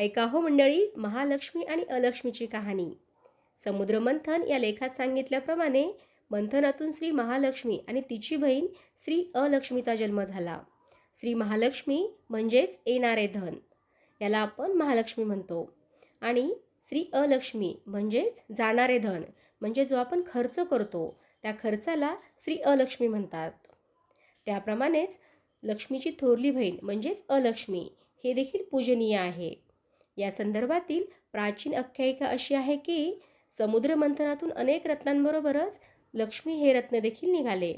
ऐका हो मंडळी महालक्ष्मी आणि अलक्ष्मीची कहाणी. समुद्रमंथन या लेखात सांगितल्याप्रमाणे मंथनातून श्री महालक्ष्मी आणि तिची बहीण श्री अलक्ष्मीचा जन्म झाला. श्री महालक्ष्मी म्हणजेच येणारे धन. याला आपण महालक्ष्मी म्हणतो. आणि श्री अलक्ष्मी म्हणजेच जाणारे धन म्हणजे जो आपण खर्च करतो त्या खर्चाला श्री अलक्ष्मी म्हणतात. त्याप्रमाणेच लक्ष्मीची थोरली बहीण म्हणजेच अलक्ष्मी हे देखील पूजनीय आहे. या संदर्भातील प्राचीन आख्यायिका अशी आहे की समुद्र मंथनातून अनेक रत्नांबरोबरच लक्ष्मी हे रत्न देखील निघाले.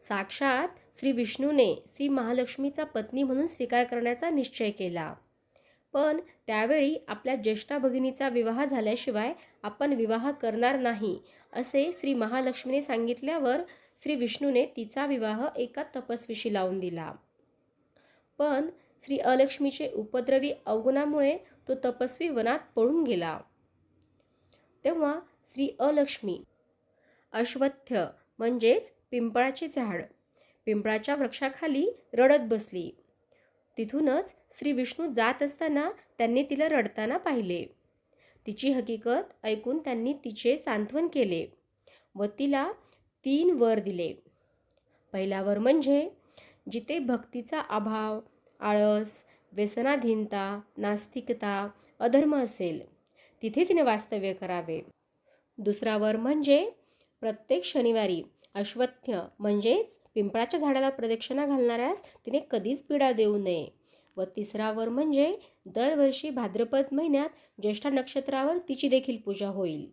साक्षात श्री विष्णूने श्री महालक्ष्मीचा पत्नी म्हणून स्वीकार करण्याचा निश्चय केला. पण त्यावेळी आपल्या ज्येष्ठा भगिनीचा विवाह झाल्याशिवाय आपण विवाह करणार नाही असे श्री महालक्ष्मीने सांगितल्यावर श्री विष्णूने तिचा विवाह एका तपस्वीशी लावून दिला. पण श्री अलक्ष्मीचे उपद्रवी अवगुणामुळे तो तपस्वी वनात पळून गेला. तेव्हा श्री अलक्ष्मी अश्वत्थ म्हणजेच पिंपळाचे झाड पिंपळाच्या वृक्षाखाली रडत बसली. तिथूनच श्री विष्णू जात असताना त्यांनी तिला रडताना पाहिले. तिची हकीकत ऐकून त्यांनी तिचे सांत्वन केले व तिला तीन वर दिले. पहिला वर म्हणजे जिथे भक्तीचा अभाव आळस व्यसनाधीनता नास्तिकता अधर्म असेल तिथे तिने वास्तव्य करावे. दुसरावर म्हणजे प्रत्येक शनिवारी अश्वत्थ म्हणजेच पिंपळाच्या झाडाला प्रदक्षिणा घालणाऱ्यास तिने कधीच पीडा देऊ नये. व तिसरावर म्हणजे दरवर्षी भाद्रपद महिन्यात ज्येष्ठा नक्षत्रावर तिची देखील पूजा होईल.